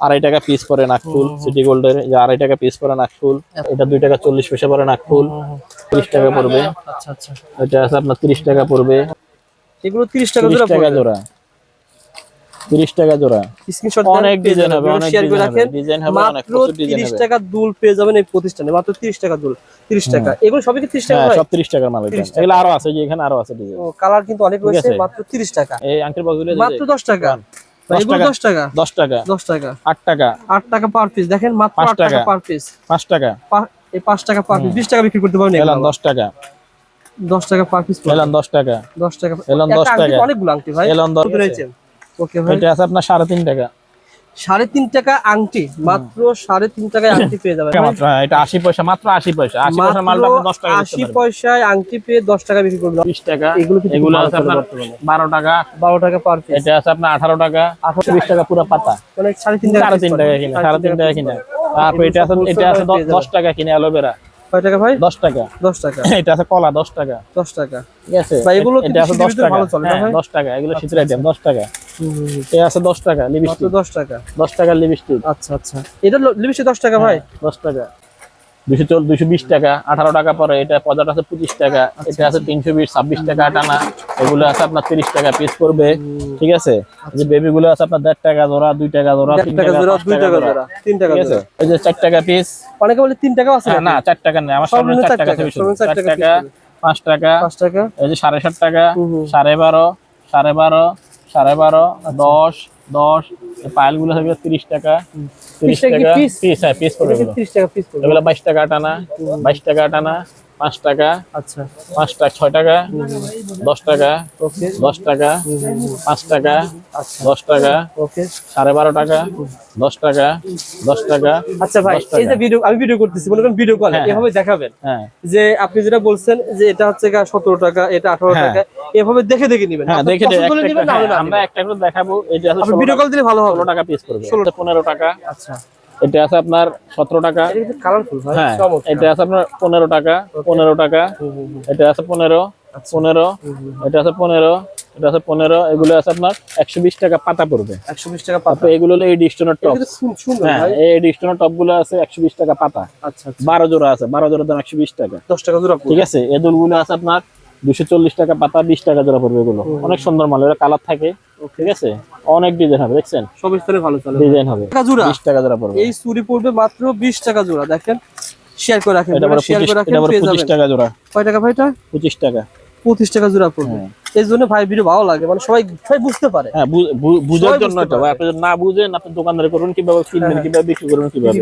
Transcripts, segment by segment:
আড়াই টাকা পিস পরে নাকফুল সিটি গোল্ডের যে আড়াই টাকা পিস পরে নাকফুল এটা দুই টাকা চল্লিশ পয়সা পরে নাকফুল তিরিশ টাকা পড়বে। আচ্ছা আচ্ছা। এটা আছে আপনার তিরিশ টাকা পড়বে। এগুলো 30 টাকা তিরিশ টাকা জোড়া। তিরিশ টাকা জোড়া। স্ক্রিনশট অনেক ডিজাইন হবে অনেক শেয়ার করে রাখেন। ডিজাইন হবে অনেক মাত্র প্রচুর ডিজাইন 30 হবে। টাকা দুল পেয়ে যাবেন এই প্রতিষ্ঠানে মাত্র 30 টাকা দুল 30 টাকা। এগুলো সবই কি 30 টাকা হ্যাঁ সব তিরিশ টাকার মাল এটা 30 এগুলো আরও আছে যে এখানে আরও আছে ডিজাইন কালার কিন্তু অনেক ঠিক রয়েছে মাত্র 30 টাকা। এই আঙ্কেল বক্সগুলো মাত্র 10 টাকা। ভাই, 10 এগুলো টাকা। 10 টাকা। দশ টাকা। আট টাকা। আট টাকা পার পিস দেখেন মাত্র টাকা টাকা। পার পিস পাঁচ টাকা। এই পাঁচ টাকা পার পিস 20 টাকা বিক্রি করতে পারবেন এলাম দশ টাকা। 10 টাকা পার পিস এলাম দশ টাকা। 10 টাকা। এলাম দশ টাকা। তো অনেকগুলো আংটি ভাই। এলাম দশ ওকে ভাই। এটা আছে আপনার সাড়ে তিন টাকা। সাড়ে তিন টাকা আংটি মাত্র সাড়ে তিন টাকায় আংটি পেয়ে যাবেন। হ্যাঁ, এটা আশি পয়সা মাত্র আশি পয়সা। আশি পয়সা মালটা দশ টাকা আশি পয়সায় আংটি পেয়ে দশ টাকা বিক্রি করবেন। বিশ টাকা। এগুলো এগুলো আছে আপনার বারো টাকা। বারো টাকা পার পিস এটা আছে আপনার আঠারো টাকা। আঠারো বিশ টাকা পুরো পাতা। মানে সাড়ে তিন টাকা সাড়ে তিন টাকা কিনে সাড়ে তিন টাকা কিনে। তারপর এটা আছে এটা আছে দশ টাকা কিনে অ্যালোভেরা কয় টাকা ভাই? দশ টাকা। দশ টাকা। এটা আছে কলা দশ টাকা। দশ টাকা। ঠিক আছে? ভাই, এগুলো এটা আছে টাকা। ভালো চলে হ্যাঁ, ভাই? টাকা এগুলো শীতের আইটেম দশ টাকা। হুম, হুম, হুম। আছে দশ টাকা মাত্র লিপস্টিক। দশ টাকা? দশ টাকা লিপস্টিক। আচ্ছা আচ্ছা। এটা লিপস্টিক দশ টাকা ভাই? দশ টাকা। দুশো চল দুশো বিশ টাকা আঠারো টাকা পরে এটা পদার্থ আছে পঁচিশ টাকা এটা আছে তিনশো বিশ ছাব্বিশ টাকা টানা এগুলো আছে আপনার তিরিশ টাকা পিস পড়বে ঠিক আছে? যে বেবি গুলো আছে আপনার দেড় টাকা জোড়া দুই টাকা জোড়া তিন টাকা টাকা জোড়া দুই টাকা জোড়া তিন টাকা আছে? এই যে চার টাকা পিস অনেকে বলে তিন টাকাও আছে না চার টাকা নেই আমার সামনে চার টাকা টাকা, চার টাকা টাকা পাঁচ টাকা পাঁচ টাকা? এই যে সাড়ে সাত টাকা। সাড়ে বারো সাড়ে বারো সাড়ে বারো দশ দশ পাইলগুলো থাকবে তিরিশ টাকা তিরিশ টাকা? পিস হ্যাঁ পিস পড়বে এটা এগুলো। ত্রিশ টাকা পিস পড়বে এগুলো বাইশ টাকা টানা বাইশ টাকা টানা পাঁচ টাকা আচ্ছা। পাঁচ টাকা ছয় টাকা দশ টাকা ওকে। দশ টাকা পাঁচ টাকা আচ্ছা। দশ টাকা ওকে। সাড়ে বারো টাকা দশ টাকা দশ টাকা আচ্ছা ভাই এই যে ভিডিও আমি ভিডিও করতেছি মনে করেন ভিডিও কলে হ্যাঁ, এভাবে দেখাবেন। হ্যাঁ। যে আপনি যেটা বলছেন যে এটা হচ্ছে সতেরো টাকা এটা আঠারো হ্যাঁ। টাকা এভাবে দেখে দেখে নিবেন। হ্যাঁ দেখে হ্যাঁ, আমরা একটা করে দেখাবো এটা ভিডিও কল দিলে ভালো হবে। ষোলো টাকা পিস করবে ষোলো পনেরো টাকা। আচ্ছা। এটা আছে আপনার সতেরো টাকা। এটা হ্যাঁ এটা আছে আপনার পনেরো টাকা পনেরো টাকা। এটা আছে পনেরো আচ্ছা। পনেরো। এটা আছে পনেরো এটা আছে পনেরো। এগুলো আছে আপনার একশো বিশ টাকা পাতা পড়বে। একশো বিশ টাকা পাতা। এগুলো হলো এই ডিস্টনের টপ হ্যাঁ এই ডিস্টনের টপগুলো আছে একশো বিশ টাকা পাতা। আচ্ছা আচ্ছা। বারো জোড়া আছে বারো জোড়ার দাম একশো বিশ টাকা। দশ টাকা জোড়া ঠিক আছে? এই দুলগুলো আছে আপনার দুশো চল্লিশ টাকা পাতা বিশ টাকা জোড়া পড়বে এগুলো। অনেক সুন্দর মাল এরা কালার থাকে ঠিক আছে? অনেক ডিজাইন হবে দেখছেন? সব স্থানে ভালো চলে। ডিজাইন হবে। জোড়া? বিশ টাকা জোড়া পড়বে। এই চুরি পড়বে মাত্র বিশ টাকা জোড়া দেখেন? শেয়ার করে রাখেন শেয়ার করে রাখেন পঁচিশ টাকা জোড়া। কয় টাকা ভাইটা পঁচিশ টাকা। পঁচিশ টাকা জোড়া পড়বে। হ্যাঁ। এই জন্য ভাই ভিডিও ভালো লাগে। মানে সবাই সবাই বুঝতে পারে। হ্যাঁ বুঝার জন্য এটা ভাই। আপনি যদি না বুঝেন আপনি দোকানদারি করুন কীভাবে কিনবেন হ্যাঁ। কীভাবে বিক্রি করবেন কীভাবে?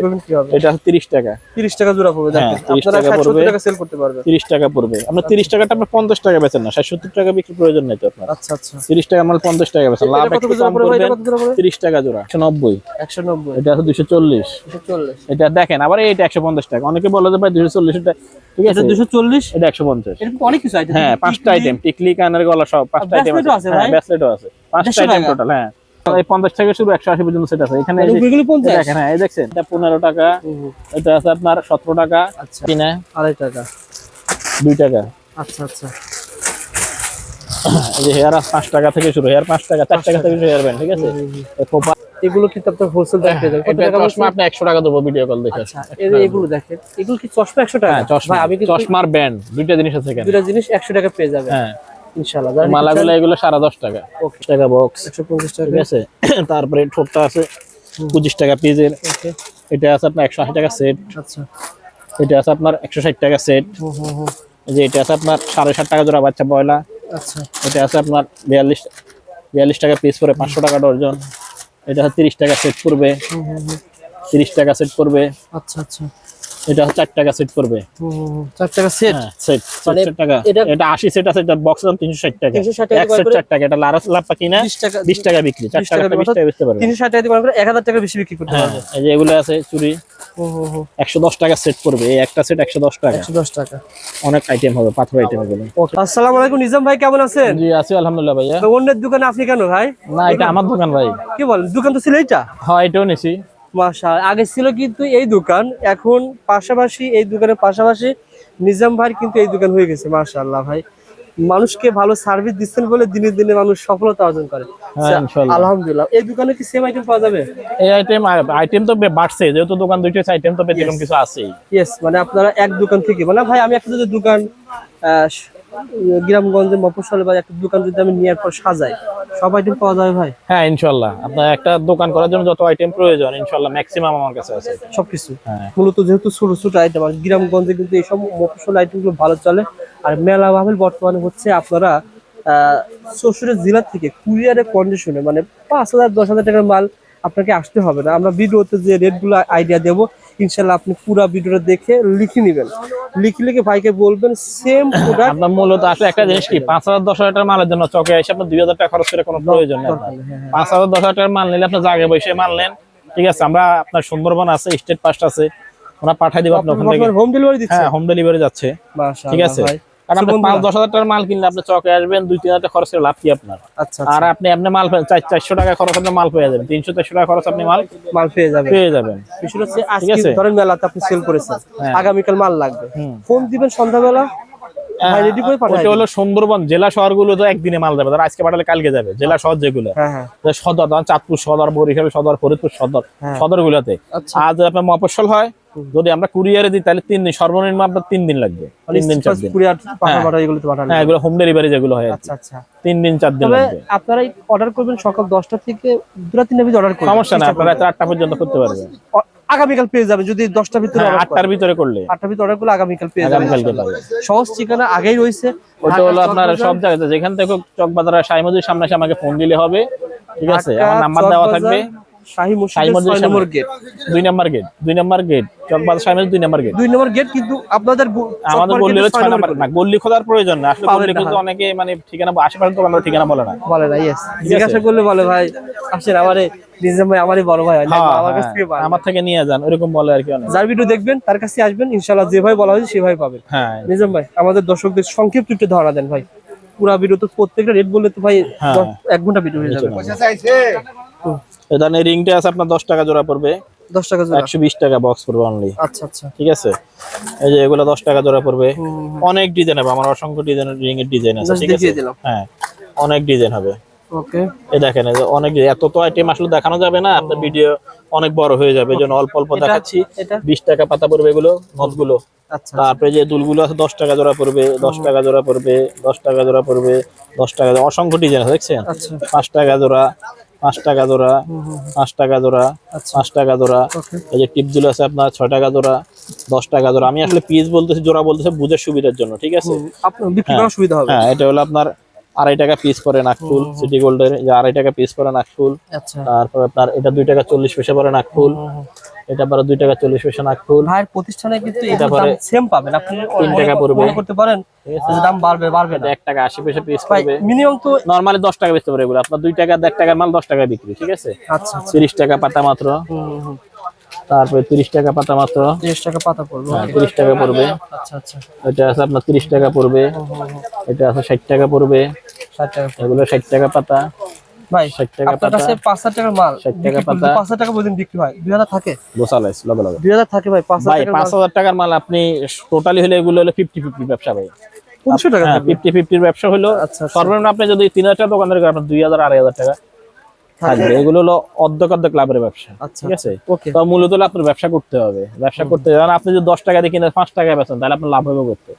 এটা তিরিশ টাকা। তিরিশ টাকা জোড়া পড়বে হ্যাঁ, দেখেন আপনারা ষাট পড়বে। সত্তর টাকা সেল করতে পারবেন। তিরিশ টাকা পড়বে। আপনার তিরিশ টাকাটা আপনার পঞ্চাশ টাকা বেচেন না ষাট সত্তর টাকা বিক্রি প্রয়োজন নেই তো আপনার। আচ্ছা আচ্ছা। তিরিশ টাকা মাল পঞ্চাশ টাকা বেচেন লাভ কত একটু কম পড়বে এটা করবেন কত জোড়া পড়বে? তিরিশ টাকা জোড়া একশো নব্বই। একশো নব্বই। এটা আছে দুশো চল্লিশ। দুশো চল্লিশ। এটা দেখেন আবার এইটা একশো পঞ্চাশ টাকা। অনেকে বলে যে ভাই দুশো চল্লিশ এটা ঠিক আছে? এটা দুশো চল্লিশ? এটা একশো পঞ্চাশ। এরকম অনেক কিছু আইটেম হ্যাঁ পাঁচটা আইটেম টিকলি কানের গলা সব পাঁচটা আইটেম আছে? ব্যাসলেটও আছে। পাঁচটা আইটেম টোটাল হ্যাঁ। এই পঞ্চাশ থেকে শুরু একশো আশি পর্যন্ত সেট আছে। এখানে এগুলো দেখেন হ্যাঁ এই দেখছেন। এটা পনেরো টাকা। এটা আছে আপনার সতেরো টাকা। আচ্ছা। কিনে আড়াই টাকা। টাকা। আচ্ছা আচ্ছা। এই যে হেয়ার পাঁচ টাকা থেকে শুরু। হেয়ার টাকা টাকা থেকে শুরু হেয়ার ব্যান্ড ঠিক আছে? এই এগুলো কিন্তু আপনার হোলসেল দাম পেয়ে যাবেন। কত টাকা চশমা আপনি একশো টাকা দেবো ভিডিও কল দেখে। আচ্ছা এগুলো দেখেন এগুলো কি চশমা টাকা? হ্যাঁ চশমা। আমি চশমার ব্যান্ড দুইটা জিনিস আছে এখানে। দুটা জিনিস একশো টাকা পেয়ে যাবেন। হ্যাঁ। নিতে মালাগুলো এগুলো সাড়ে দশ টাকা। ওকে। টাকা বক্স একশো পঞ্চাশ টাকা। ঠিক আছে? তারপরে ঠোঁটটা আছে পঁচিশ টাকা পিসের ওকে। এটা আছে আপনার একশো আশি টাকা সেট আচ্ছা। এটা আছে আপনার একশো ষাট টাকা সেট হুম হুম হুম। যে এটা আছে আপনার সাড়ে ষাট টাকা জোড়া বাচ্চা বয়লা আচ্ছা। এটা আছে আপনার বিয়াল্লিশ বিয়াল্লিশ টাকা পিস পরে পাঁচশো টাকা ডর্জন এটা তিরিশ টাকা সেট পড়বে। হুম হুম হুম। তিরিশ টাকা সেট পড়বে। আচ্ছা আচ্ছা। এটা হচ্ছে চার টাকা সেট হুম হুম টাকা সেট সেট মানে ষাট টাকা। এটা- এটা আশি সেট আছে এটা বক্স দাম তিনশো ষাট টাকা। 360 টাকা এক করে সেট করে- টাকা এটা লারাস লাপ্পা কিনা বিশ টাকা বিক্রি চার 20 টাকা টাকা বিশ টাকা বেচতে পারবে। তিনশো ষাট টাকা দিয়ে করে? এক হাজার টাকা বেশি বিক্রি করতে পারবে। এই যে এগুলো আছে চুরি হুম হুম হুম একশো দশ টাকা সেট এই একটা সেট একশো দশ টাকা। একশো দশ টাকা। অনেক আইটেম হবে পাথর আইটেম আসসালামু আলাইকুম নিজাম ভাই কেমন আছেন? জি আছি আলহামদুলিল্লাহ ভাইয়া। অন্যের দোকানে আপনি কেন ভাই? না এটা আমার দোকান ভাই। কি বলেন দোকান তো ছিল এইটা? হ্যাঁ এটাও নিছি। মাশা আগে ছিল কিন্তু এই দোকান এখন পাশাপাশি এই দোকানের পাশাপাশি নিজাম ভাই কিন্তু এই দোকান হয়ে গেছে মাশাআল্লাহ ভাই। মানুষকে ভালো সার্ভিস দিচ্ছেন বলে দিনে দিনে মানুষ সফলতা অর্জন করে। হ্যাঁ, আচ্ছা। আলহামদুলিল্লাহ। এই দোকানে কি সেম আইটেম পাওয়া যাবে? এই আইটেম আইটেম তো বাড়ছে যেহেতু দোকান দুইটা আইটেম তো ব্যতিক্রম কিছু আছেই। ইয়েস মানে আপনারা এক দোকান থেকে মানে ভাই আমি একটা যদি দোকান আহ, স- গ্রামগঞ্জে মফস্বলে বা একটা দোকান যদি আমি নেওয়ার পর সাজাই সব আইটেম পাওয়া যাবে ভাই? হ্যাঁ ইনশাল্লাহ। আপনার একটা দোকান করার জন্য যত আইটেম প্রয়োজন ইনশাল্লাহ ম্যাক্সিমাম আমার কাছে আছে। সবকিছু। হ্যাঁ। মূলত যেহেতু ছোট ছোট আইটেম আর গ্রামগঞ্জে কিন্তু এইসব মফস্বল আইটেমগুলো ভালো চলে। আর মেলা মাহফিল বর্তমানে হচ্ছে আপনারা শ্বশুরের জেলা থেকে কুরিয়ারের কন্ডিশনে মানে পাঁচ হাজার দশ হাজার টাকার মাল আপনাকে আসতে হবে না। আমরা ভিডিওতে যে রেটগুলো আইডিয়া দেবো ইনশাল্লাহ আপনি পুরো ভিডিওটা দেখে লিখে নেবেন। লিখে লিখে ভাইকে বলবেন সেম প্রোডাক্ট আপনার মূলত আসলে একটা জিনিস কি পাঁচ হাজার দশ হাজার টাকার মালের জন্য চকে এসে আপনার দুই হাজার টাকা খরচ করে কোনো প্রয়োজন নেই আপনার। পাঁচ হাজার দশ হাজার টাকার মাল নিলে আপনার জায়গায় বসে মাল নেন ঠিক আছে আমরা আপনার সুন্দরবন আছে স্টেট পাস্ট আছে ওরা পাঠাই দিব আপনার হোম ডেলিভারি দিচ্ছে? হ্যাঁ হোম ডেলিভারি যাচ্ছে। ঠিক আছে? কারণ আপনি পাঁচ দশ হাজার টাকার মাল কিনলে আপনি চকে আসবেন দুই তিন হাজার খরচ লাভ কি আপনার? আর আপনি আপনি মাল চারশো টাকা খরচ আপনি মাল পেয়ে যাবেন তিনশো চারশো টাকা খরচ আপনি মাল মাল পেয়ে যাবে পেয়ে যাবেন। বিষয়টা হচ্ছে আজকে ধরেন মেলাতে আপনি সেল করেছেন। আগামীকাল মাল লাগবে। ফোন দিবেন সন্ধ্যাবেলা ওটা হলো সুন্দরবন জেলা শহরগুলো তো একদিনে মাল যাবে ধর আজকে পাঠালে কালকে যাবে জেলা শহর যেগুলো। হ্যাঁ হ্যাঁ। সদর চাঁদপুর সদর বরিশাল সদর ফরিদপুর সদর হ্যাঁ। সদর গুলাতে আচ্ছা। আর যদি আপনার মফস্বল হয় যদি আমরা কুরিয়ারে দিই তাহলে তিন দিন সর্বনিম্ন আপনার তিন দিন লাগবে। তিন দিন চার দিন। কুরিয়ার হ্যাঁ। এগুলো তো পাঠানো হ্যাঁ এগুলো হোম ডেলিভারি যেগুলো হয় আচ্ছা আচ্ছা। তিন দিন চার দিন লাগবে। আপনারা অর্ডার করবেন সকাল দশটা থেকে দুটা তিনটা ভিতরে অর্ডার করবেন। সমস্যা না আপনারা রাত আটটা পর্যন্ত করতে পারবেন। আগামীকাল পেয়ে যাবেন যদি দশটার ভিতরে হ্যাঁ, order আটটার ভিতরে করলে। করেন। আটটার ভিতরে অর্ডার করলে আগামীকাল পেয়ে ইনশাআল্লাহ। সহজ ঠিকানা আগেই রয়েছে। ওটা হলো আপনার সব জায়গাতে যেখান থেকে চকবাজার সাইমদির সামনে এসে আমাকে ফোন দিলে হবে। ঠিক আছে আমার নাম্বার দেওয়া থাকবে। শাহী শাহী মসজিদের মসজিদের নম্বর গেট। দুই নাম্বার গেট দুই নাম্বার গেট চকবাজার সাইমদির দুই নাম্বার গেট। দুই নম্বর গেট কিন্তু আপনাদের আমাদের গল্লি হলো ছয় নম্বর না গল্লি খোঁজার প্রয়োজন না। আসলে গল্লি কিন্তু হ্যাঁ। অনেকে মানে ঠিকানা আশেপাশে দোকানদার ঠিকানা বলে না। বলে না ইয়েস জিজ্ঞাসা করলে বলে ভাই আসেন আমারে নিজাম ভাই আমারই বড় ভাই হয় আমার কাছ হ্যাঁ, থেকে আমার থেকে নিয়ে যান ওরকম বলে আর কি অনেক। যার ভিডিও দেখবেন তার কাছে আসবেন ইনশাল্লাহ যে ভাই বলা হয়েছে সে ভাই পাবেন। হ্যাঁ। নিজাম ভাই আমাদের দর্শকদের সংক্ষিপ্ত একটু ধারণা দেন ভাই। পুরা ভিডিও তো প্রত্যেকটা রেট বললে তো ভাই। এক ঘণ্টা ভিডিও হয়ে যাবে। ধরনের রিংটা আছে আপনার দশ টাকা জোড়া পড়বে। দশ টাকা জোড়া। একশো বিশ টাকা বক্স পড়বে অনলি আচ্ছা আচ্ছা। ঠিক আছে? এই যে এগুলো দশ টাকা জোড়া পড়বে। অনেক ডিজাইন হবে আমার অসংখ্য ডিজাইনের রিং এর ডিজাইন আছে ঠিক আছে? হ্যাঁ অনেক ডিজাইন হবে। ওকে এই দেখেন এই যে অনেক এত তো আইটেম আসলে দেখানো যাবে না আপনার ভিডিও অনেক বড় হয়ে যাবে এই জন্য অল্প অল্প দেখাচ্ছি। এটা? বিশ টাকা পাতা পড়বে এগুলো নথগুলো আচ্ছা তারপরে যে দুলগুলো আছে দশ টাকা জোড়া পড়বে দশ টাকা জোড়া পড়বে দশ টাকা জোড়া পড়বে দশ টাকা অসংখ্য ডিজাইন আছে দেখছেন? আচ্ছা। পাঁচ টাকা জোড়া পাঁচ টাকা জোড়া। পাঁচ টাকা জোড়া আচ্ছা। পাঁচ টাকা জোড়া। এই যে টিপগুলো আছে আপনার ছয় টাকা জোড়া দশ টাকা জোড়া। আমি আসলে পিস বলতেছি জোড়া বলতেছি বুঝের সুবিধার জন্য ঠিক আছে? সুবিধা হবে। হ্যাঁ এটা হলো আপনার আড়াই টাকা পিস পরে নাকফুল সিটি গোল্ডের যে আড়াই টাকা পিস পরে নাকফুল। আচ্ছা। তারপর আপনার এটা দুই টাকা চল্লিশ পয়সা পরে নাকফুল। এটা পরে দুই টাকা চল্লিশ পয়সা নাকফুল ভাইয়ের প্রতিষ্ঠানে কিন্তু এটা দাম সেম পাবেন। আপনি তিন টাকা পড়বে। করতে পারেন যে দাম বাড়বে বাড়বে না। এটা এক টাকা আশি পয়সা পিস পড়বে। মিনিমাম তো নর্মালি দশ টাকা বেচতে পারে এগুলো। আপনার দুই টাকা এক টাকার মাল দশ টাকা বিক্রি ঠিক আছে? আচ্ছা তিরিশ টাকা পাতা মাত্র। তারপরে তিরিশ টাকা পাতা মাত্র। তিরিশ টাকা পাতা পড়বে। হ্যাঁ, তিরিশ টাকা পড়বে। আচ্ছা আচ্ছা। এটা আছে আপনার তিরিশ টাকা পড়বে। এটা আছে ষাট টাকা পড়বে। ষাট টাকা এগুলো ষাট টাকা পাতা। ভাই আপনার কাছে পাঁচ হাজার টাকার মাল ষাট টাকা বিক্রি করলে পাতা। পাঁচ হাজার টাকা প্রতিদিন বিক্রি হয়। দুই হাজার থাকে। গোসালাইস লবে লবে দুই হাজার থাকে ভাই পাঁচ হাজার টাকার মাল। হাজার টাকার মাল আপনি টোটালি হলে এগুলো হলো ফিফটি ফিফটি ব্যবসা ভাই। পনেরোশো টাকা হ্যাঁ ফিফটি ফিফটির ব্যবসা হলো আচ্ছা, আচ্ছা। সর্বনিম্ন আপনি যদি তিন হাজার টাকা দোকানের আপনার দুই হাজার আড়াই হাজার টাকা থাকবে। এগুলো হলো অর্ধেক অর্ধেক লাভের ব্যবসা আচ্ছা ঠিক আছে তো মূলত আপনার ব্যবসা করতে হবে। ব্যবসা করতে কারণ আপনি যদি দশ টাকা দিয়ে কিনে পাঁচ টাকায় বেচেন তাহলে আপনার লাভ হবে করতে।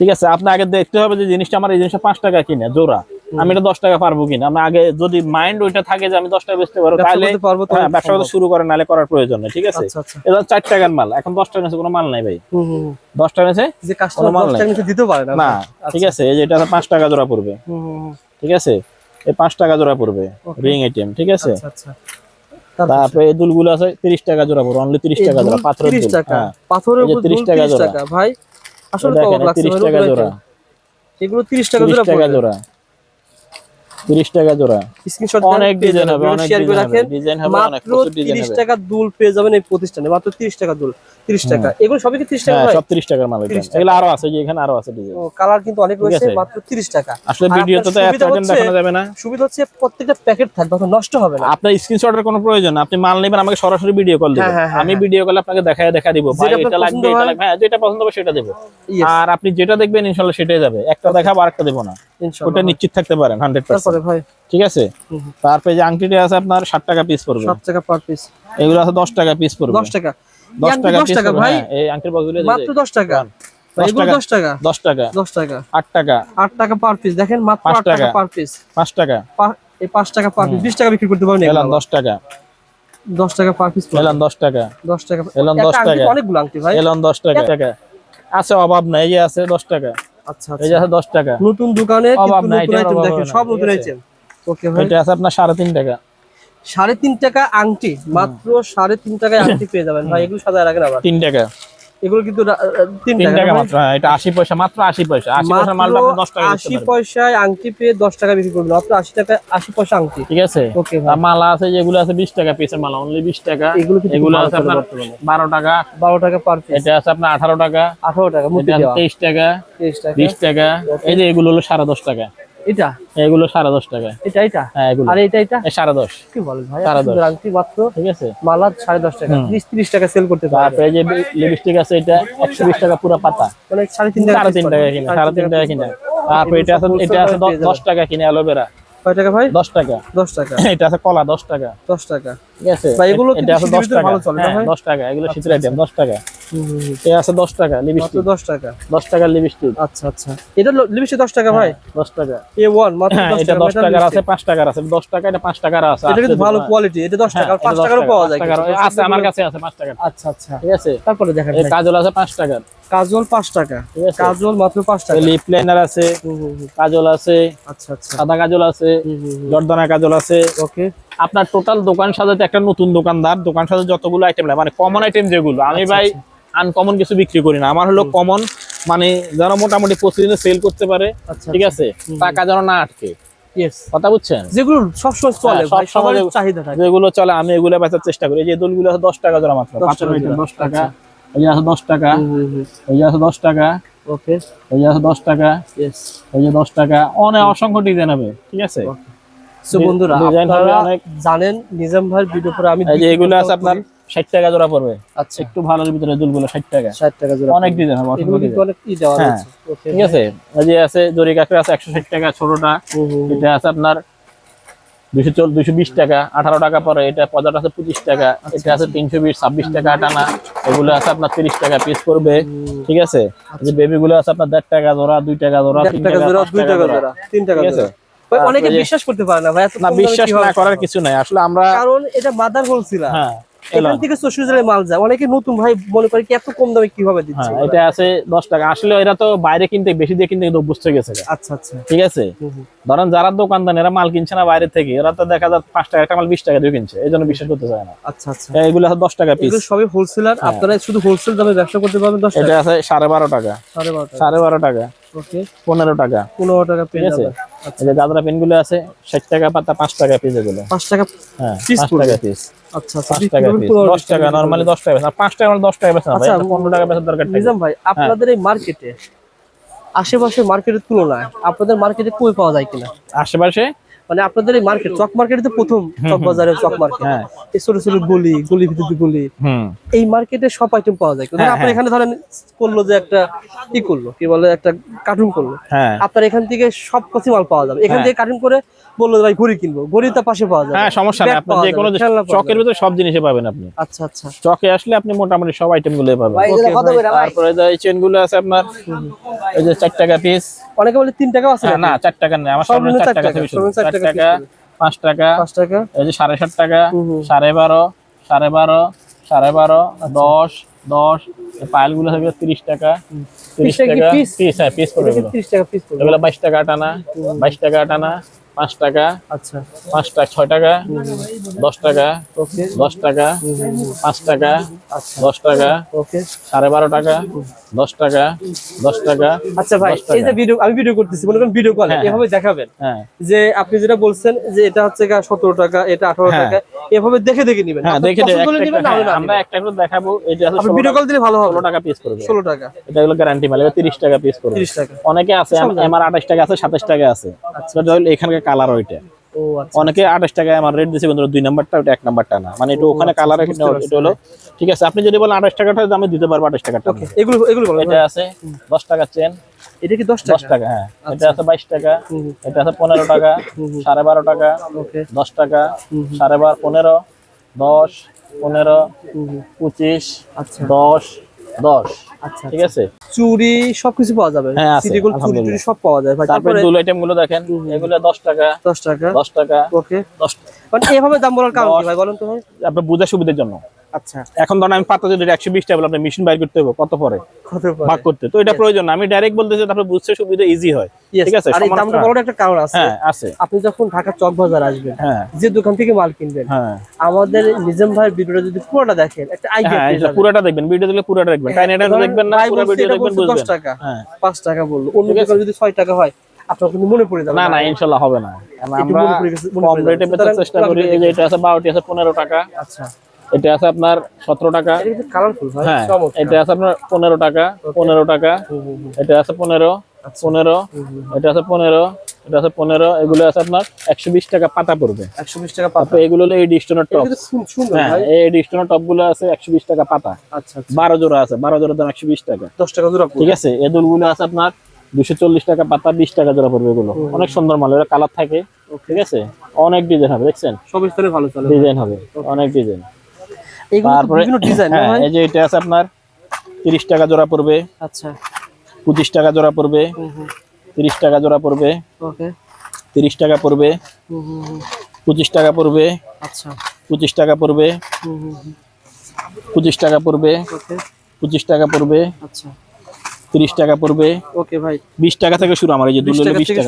ঠিক আছে? আপনি আগে দেখতে হবে যে জিনিসটা আমার এই জিনিসটা পাঁচ টাকা কিনে জোড়া। আমি এটা দশ টাকা পারব কিনা? আমি আগে যদি মাইন্ড ওইটা থাকে যে আমি দশ টাকা বেচতে পারব তাহলে হ্যাঁ ব্যবসা করতে শুরু করে নাহলে করার প্রয়োজন নেই ঠিক আছে? আচ্ছা আচ্ছা। এটা চার টাকার মাল এখন দশ টাকা কোনো মাল নাই ভাই। দশ টাকা নিচে যে কাস্টমার মাল নাই। দিতে পারে না। না ঠিক আছে এই যে এটা পাঁচ টাকা জোড়া পড়বে। ঠিক আছে? এই পাঁচ টাকা জোড়া পড়বে রিং আইটেম ঠিক আছে? আচ্ছা আচ্ছা। তারপর এই দুলগুলো আছে তিরিশ টাকা জোড়া পড়বে অনলি তিরিশ টাকা জোড়া পাথরের 30 দুল টাকা। হ্যাঁ। পাথরের 30 টাকা 30 জোড়া। টাকা। ভাই আসলে তিরিশ টাকা জোড়া এগুলো 30 টাকা তিরিশ টাকা জোড়া। তিরিশ টাকা জোড়া। স্ক্রিনশট অনেক ডিজাইন হবে অনেক শেয়ার করে রাখেন। ডিজাইন হবে অনেক প্রচুর ডিজাইন 30 টাকা দুল পেয়ে যাবেন এই প্রতিষ্ঠানে মাত্র 30 টাকা দুল। 30 টাকা। এগুলো সবই কি 30 টাকা হ্যাঁ ভাই সব 30 টাকার মাল এগুলো আরও আছে যে এখানে আরও আছে ডিজাইন ও কালার কিন্তু অনেক রয়েছে মাত্র 30 টাকা। আসলে ভিডিওতে তো এত আইটেম দেখানো যাবে না। সুবিধা হচ্ছে প্রত্যেকটা প্যাকেট থাকবে নষ্ট হবে না। আপনার স্ক্রিনশটের কোনো প্রয়োজন না। আপনি মাল নেবেন আমাকে সরাসরি ভিডিও কল দিবেন হ্যাঁ, হ্যাঁ, হ্যাঁ, আমি ভিডিও কলে আপনাকে দেখায় দেখা দিব। ভাই যেটা এটা লাগবে পছন্দ এটা লাগবে। হ্যাঁ যেটা পছন্দ হবে সেটা দেব। আর আপনি যেটা দেখবেন ইনশাআল্লাহ সেটাই যাবে। একটা দেখাবো আরেকটা দেব না। ওটা নিশ্চিত থাকতে পারেন 100% ভাই ঠিক আছে। তারপরে যে আংটিটা আছে আপনার 60 টাকা পিস পড়বে 7 টাকা পার পিস এগুলো আছে 10 টাকা পিস পড়বে 10 টাকা 10 টাকা 10 টাকা ভাই হ্যাঁ, এই আংটির বক্সগুলো মাত্র 10 টাকা ভাই, 10 এগুলো টাকা 10 টাকা 10 টাকা 10 টাকা 8 টাকা পার পিস দেখেন মাত্র পাঁচ 8 টাকা। পার পিস 5 টাকা এই 5 টাকা পার পিস 20 টাকা বিক্রি করতে পারবেন 10 টাকা 10 টাকা পার পিস এলান 10 টাকা 10 টাকা এলান একটা 10 আংটি টাকা। তো অনেকগুলো আংটি ভাই এলান 10 টাকা টাকা আছে অভাব নাই এই যে আছে 10 টাকা আচ্ছা এই যে আচ্ছা। 10 টাকা। নতুন দোকানে কিন্তু নতুন আইটেম দেখেন সব নতুন আইটেম ওকে ভাই। এটা আছে আপনার 3.5 টাকা। সাড়ে তিন টাকা আংটি মাত্র সাড়ে তিন টাকায় আংটি পেয়ে যাবেন। ভাই এগুলো সাদা রাখেন আবার। তিন টাকা। এগুলো কিন্তু তিন টাকা? মাত্র হ্যাঁ, এটা 80 পয়সা মাত্র 80 পয়সা। 80 পয়সা মালটা আপনি 10 টাকা আশি পয়সায় আংটি পেয়ে দশ টাকা বিক্রি করবেন। মাত্র আশি টাকা আশি পয়সা আংটি। ঠিক আছে? ওকে মালা আছে যেগুলো আছে 20 টাকা পিসের মালা অনলি 20 টাকা। এগুলো এগুলো আছে আপনার। 12 টাকা। বারো টাকা পার পিস এটা আছে আপনার 18 টাকা। আঠারো টাকা 23 টাকা। তেইশ টাকা। 20 টাকা। এই যে এগুলো হলো 10.5 টাকা। এটা? এগুলো 10.5 টাকা এটা এটা? হ্যাঁ এগুলো। আর এটা এটা? এই 10.5 কি বলেন ভাই? সাড়ে সুন্দর আংটি মাত্র। ঠিক আছে? মালা সাড়ে দশ টাকা। ত্রিশ ত্রিশ টাকা সেল করতে পারবে। তারপরে যে লিপস্টিক আছে এটা 120 টাকা পুরো পাতা। মানে সাড়ে তিন সাড়ে তিন টাকা কিনে সাড়ে তিন টাকা কিনে। তারপরে এটা আছে এটা আছে দশ টাকা কিনে অ্যালোভেরা কয় টাকা ভাই? দশ টাকা। দশ টাকা। এটা আছে কলা দশ টাকা। দশ টাকা। ঠিক আছে? ভাই, এগুলো এটা আছে দশ টাকা। ভালো চলে না হ্যাঁ, ভাই? দশ টাকা এগুলো শীতের আইটেম দশ টাকা। আছে দশ টাকা মাত্র লিপস্টিক দশ টাকা? দশ টাকা লিপস্টিক। আচ্ছা আচ্ছা। এটা লিমিটে দশ টাকা ভাই? দশ টাকা। এ ওয়ান মাত্র হ্যাঁ দশ এটা টাকা। দশ metal টাকার আছে। পাঁচ টাকার আছে। দশ টাকা এটা পাঁচ টাকার আছে এটা কিন্তু ভালো কোয়ালিটি এটা দশ হ্যাঁ, টাকা টাকারও পাওয়া যায়। আছে আমার কাছে আছে আচ্ছা আচ্ছা। ঠিক আছে? তারপরে দেখেন এই কাজল আছে পাঁচ টাকার। কাজল টাকা। কাজল মাত্র পাঁচ টাকা। লিপ লাইনার আছে। কাজল আছে আচ্ছা আচ্ছা। সাদা কাজল আছে জর্দানা কাজল আছে। ওকে। আপনার টোটাল দোকান সাজাতে একটা নতুন দোকানদার দোকান সাজাতে যতগুলো আইটেম লাগে মানে কমন আইটেম যেগুলো আমি আচ্ছা, ভাই আনকমন কিছু বিক্রি করি না। আমার হলো কমন মানে যারা মোটামুটি প্রতিদিনে সেল করতে পারে আচ্ছা ঠিক আছে? টাকা যেন না আটকে। কথা বুঝছেন? যেগুলো সবসময় চলে হ্যাঁ, ভাই সবসময় সবার চাহিদা থাকে। যেগুলো চলে আমি এগুলো বেচার চেষ্টা করি। যে দোলগুলো দশ টাকা জোড়া মাত্র 10 পাঁচের টাকা item জোড়া। দশ টাকা এই আছে দশ টাকা। এই আছে দশ টাকা। ওকে আছে দশ টাকা। যে দশ টাকা। অনেক অসংখ্য ডিজাইন হবে ঠিক আছে? বন্ধুরা। জানেন নিজাম ভাইয়ের ভিডিও পরে আমি এগুলো আছে আপনার ষাট টাকা জোড়া পড়বে। আচ্ছা। একটু ভালোর ভিতরে দুলগুলো ষাট টাকা। 60 টাকা জোড়া অনেক ডিজাইন হবে। অনেক হ্যাঁ। ঠিক আছে। যে আছে জরি কাঁকড়া আছে একশো ষাট টাকা ছোটটা। এটা আছে আপনার দুশো চল দুশো বিশ টাকা আঠারো টাকা পরে। এটা পদাটা আছে পঁচিশ টাকা এটা আছে তিনশো বিশ ছাব্বিশ টাকা এগুলো আছে আপনার তিরিশ টাকা পিস করবে ঠিক আছে? যে বেবি গুলো আছে আপনার দেড় টাকা জোড়া দুই টাকা জোড়া তিন টাকা জোড়া দুই টাকা জোড়া। তিন টাকা জোড়া। অনেকে বিশ্বাস করতে পারে না ভাই না বিশ্বাস না করার কিছু নাই। আসলে আমরা কারণ এটা মাদার হ্যাঁ। এখান থেকে চৌষট্টি জেলায় মাল যায়। অনেকে নতুন ভাই মনে করে কি এত কম দামে কীভাবে দিচ্ছে? হ্যাঁ এটা আছে দশ টাকা। আসলে এরা তো বাইরে কিনতে বেশি দিয়ে কিনতে কিন্তু অভ্যস্ত গেছে আচ্ছা আচ্ছা। ঠিক আছে। ধরেন যারা দোকানদার এরা মাল কিনছে না বাইরে থেকে এরা তো দেখা যায় পাঁচ টাকা একটা মাল বিশ টাকা দিয়ে কিনছে। এই জন্য বিশ্বাস করতে চায় না। আচ্ছা আচ্ছা। এগুলো আছে দশ টাকা পিস সবই হোলসেলার আপনারা শুধু হোলসেল দামে ব্যবসা করতে পারবেন দশ এটা আছে সাড়ে বারো টাকা। সাড়ে বারো টাকা। ওকে পনেরো টাকা। পনেরো টাকা আছে? যে পেনগুলো আছে ষাট টাকা পাতা পাঁচ টাকা পিস এগুলো। পাঁচ টাকা হ্যাঁ পাঁচ টাকা পিস আচ্ছা আচ্ছা পাঁচ টাকা পিস পনেরো দশ টাকা নর্মালি দশ টাকা বেচা পাঁচ টাকা মানে দশ টাকা বেচা ভাই আচ্ছা, পনেরো টাকা বেচার দরকার নিজাম ভাই আপনাদের এই মার্কেটে আশেপাশে মার্কেটের তুলনায় আপনাদের মার্কেটে কই পাওয়া যায় কিনা? আশেপাশে মানে আপনাদের এই মার্কেট চক মার্কেটে তো প্রথম চক বাজারে চক মার্কেট হ্যাঁ। এই ছোট ছোট গলি গলি ভিতরে গলি। এই মার্কেটে সব আইটেম পাওয়া যায়। কিন্তু হ্যাঁ, আপনার হ্যাঁ। এখানে ধরেন করল যে একটা কি করল কি বলে একটা কার্টুন করল। আপনার এখান থেকে সব কিছু মাল পাওয়া যাবে। এখান। থেকে কার্টুন করে বলল ভাই ঘড়ি কিনবো। ঘড়ি তার পাশে পাওয়া যাবে। হ্যাঁ সমস্যা নেই। আপনি যে কোনো চকের ভিতরে সব জিনিসই পাবেন আপনি। আচ্ছা আচ্ছা। চকে আসলে আপনি মোটামুটি সব আইটেমগুলো পাবেন তারপরে যে চেনগুলো আছে আপনার এই যে চার টাকা পিস অনেকে বলে তিন টাকাও আছে না চার টাকা নেই। আমার চার চার টাকা টাকা, চার চার টাকা টাকা থেকে পাঁচ টাকা পাঁচ টাকা? এই যে সাড়ে সাত টাকা হুম, হুম। সাড়ে বারো সাড়ে বারো সাড়ে বারো দশ দশ পাইলগুলো থাকবে তিরিশ টাকা তিরিশ টাকা টাকা? পিস হ্যাঁ পিস পড়বে তিরিশ টাকা পিস পড়বে বাইশ টাকা টানা বাইশ টাকা টানা পাঁচ টাকা আচ্ছা। পাঁচ টাকা ছয় টাকা দশ টাকা ওকে। দশ টাকা পাঁচ টাকা আচ্ছা। দশ টাকা ওকে। সাড়ে বারো টাকা দশ টাকা দশ টাকা আচ্ছা ভাই এই যে ভিডিও আমি ভিডিও করতেছি মনে করেন ভিডিও কল হ্যাঁ, এভাবে দেখাবেন হ্যাঁ। যে আপনি যেটা বলছেন যে এটা হচ্ছে সতেরো টাকা এটা আঠারো হ্যাঁ। টাকা এভাবে দেখে দেখে নিবেন। হ্যাঁ দেখে হ্যাঁ, আমরা একটা করে দেখাবো এটা ভিডিও কল দিলে ভালো হবে। ষোলো টাকা পিস করবে ষোলো টাকা। এটা হলো গ্যারান্টি মাল তিরিশ টাকা পিস করবে তিরিশ টাকা। অনেকে আছে আমার আঠাশ টাকা আছে সাতাশ টাকা আছে। হলো এখানকার কালার ওইটা। আচ্ছা অনেকে আঠাশ টাকায় আমার রেট দিচ্ছে কিন্তু দুই নাম্বারটা ওটা এক নাম্বারটা না। মানে এটা ওখানে কালার এটা হলো। ঠিক আছে আপনি যদি বলেন আঠাশ টাকাটা আমি দিতে পারব আঠাশ টাকাটা এগুলো এগুলো এটা আছে দশ টাকা চেন। এটা কি দশ দশ টাকা? হ্যাঁ। এটা আছে বাইশ টাকা। এটা আছে পনেরো টাকা। সাড়ে বারো টাকা দশ টাকা সাড়ে বারো পনেরো দশ পনেরো। পঁচিশ আচ্ছা। দশ দশ। আচ্ছা ঠিক আছে? চুরি সবকিছু পাওয়া যাবে। হ্যাঁ, আছে, সিটি গোল্ড চুরি টুরি সব পাওয়া যায়। ভাই তারপরে দুল আইটেমগুলো দেখেন। এগুলো দশ টাকা। দশ টাকা। দশ টাকা। ওকে। দশ মানে এভাবে দাম বলার কারণ কি ভাই বলেন তো ভাই। আপনার বুঝার সুবিধার জন্য। আচ্ছা। এখন ধরেন আমি পাতা যদি একশো বিশ টাকা আপনি মেশিন বাইর করতে হবে কত পরে? ভাগ করতে। তো এটা প্রয়োজন আমি ডাইরেক্ট বলতেছি তারপরে বুঝতে সুবিধা ইজি হয়। ঠিক আছে? আর এই সমান- দামটা বলার একটা কারণ আছে। হ্যাঁ আছে। আপনি যখন ঢাকা চক বাজার আসবেন হ্যাঁ। যে দোকান থেকে মাল কিনবেন হ্যাঁ। আমাদের নিজাম ভাইয়ের ভিডিওটা যদি পুরোটা দেখেন একটা আইডিয়া হ্যাঁ পুরোটা দেখবেন ভিডিও পুরোটা দেখবেন। টাইম এটা দেখবেন না পুরো ভিডিও দেখবেন টাকা। পাঁচ টাকা বলল। অন্য দোকানে যদি টাকা হয় আপনার কিন্তু মনে পড়ে যাবে না হবে না। আমরা পড়ে গেছে- কম রেটে বেচার চেষ্টা করি। এই যে এটা আছে বারোটি আছে পনেরো টাকা। আচ্ছা। এটা আছে আপনার সতেরো টাকা। হ্যাঁ এটা আছে আপনার পনেরো টাকা পনেরো টাকা। এটা আছে পনেরো আচ্ছা। পনেরো। এটা আছে পনেরো এটা আছে পনেরো। এগুলো আছে আপনার একশো বিশ টাকা পাতা পড়বে। একশো বিশ টাকা পাতা। এগুলো হলো এই ডিস্টনের টপ হ্যাঁ ভাই। এই ডিস্টনের টপগুলো আছে একশো বিশ টাকা পাতা। আচ্ছা আচ্ছা। বারো জোড়া আছে বারো জোড়া দাম একশো বিশ টাকা। দশ টাকা জোড়া ঠিক আছে এই দুলগুলো আছে আপনার দুশো চল্লিশ টাকা পাতা বিশ টাকা জোড়া পড়বে এগুলো। অনেক সুন্দর মাল এগুলো কালার থাকে। ঠিক আছে অনেক ডিজাইন হবে দেখছেন? সব স্তরে ভালো চলে। ডিজাইন হবে অনেক ডিজাইন এগুলো তো বিভিন্ন ডিজাইন হ্যাঁ এই যে এটা আছে আপনার তিরিশ টাকা জোড়া পড়বে আচ্ছা। পঁচিশ টাকা জোড়া পড়বে হুম হুম। তিরিশ টাকা জোড়া পড়বে ওকে। টাকা পড়বে পঁচিশ টাকা পড়বে আচ্ছা। পঁচিশ টাকা পড়বে পঁচিশ টাকা পড়বে পঁচিশ টাকা পড়বে আচ্ছা। তিরিশ টাকা পড়বে। ওকে ভাই। বিশ টাকা থেকে শুরু আমার এই যে 20 দুলো টাকা বিশ থেকে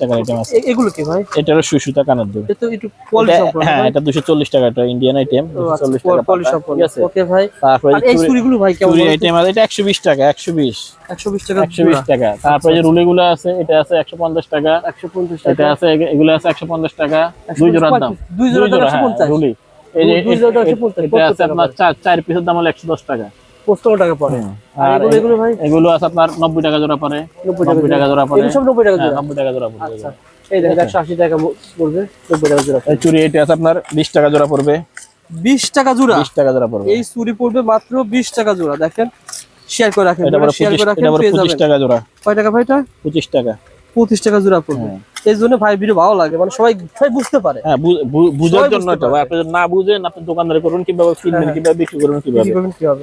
টাকা আইটেম আছে। এগুলো কি ভাই? এটা হলো সুসুতা কানের দুল। এটা তো একটু পলিশ সম্পূর্ণ হ্যাঁ এটা দুশো চল্লিশ টাকা এটা ইন্ডিয়ান আইটেম চল্লিশ টাকা পলিশ সম্পূর্ণ ওকে ভাই। তারপরে আর এই চুড়িগুলো ভাই কেমন চুরি আইটেম আছে এটা একশো বিশ টাকা একশো বিশ। একশো বিশ টাকা একশো বিশ টাকা। তারপরে যে রুলি গুলো আছে এটা আছে একশো পঞ্চাশ টাকা। একশো পঞ্চাশ এটা আছে এগ- এগুলো আছে একশো পঞ্চাশ টাকা। দুই জোড়ার দাম। দুই জোড়া দাম হ্যাঁ 150 রুলি। এই যে দুই- জোড়া দাম 150 এটা আছে আপনার চার চার পিসের দাম হলো একশো দশ টাকা। পঁচপান্ন টাকা পড়ে। আর এগুলো এগুলো ভাই? এগুলো আছে আপনার নব্বই টাকা জোড়া পরে নব্বই টাকা জোড়া। পরে সব নব্বই টাকা হ্যাঁ জোড়া। নব্বই টাকা জোড়া পড়বে আচ্ছা। এই দেখেন একশো আশি টাকা পড়বে নব্বই টাকা জোড়া এই চুরি এটা আছে আপনার বিশ টাকা জোড়া পড়বে। বিশ টাকা জোড়া? বিশ টাকা জোড়া পড়বে। এই চুরি পড়বে মাত্র বিশ টাকা জোড়া। দেখেন শেয়ার করে রাখেন শেয়ার করে রাখেন পঁচিশ টাকা জোড়া। কয় টাকা ভাইটা পঁচিশ টাকা। পঁচিশ টাকা জোড়া পড়বে। এই জন্য ভাই ভিডিও ভালো লাগে মানে সবাই সবাই বুঝতে পারে। হ্যাঁ বুঝার জন্য এটা। ভাই, আপনি যদি না বুঝেন আপনি দোকানদারি করুন কীভাবে কিনবেন কীভাবে বিক্রি করবেন কীভাবে।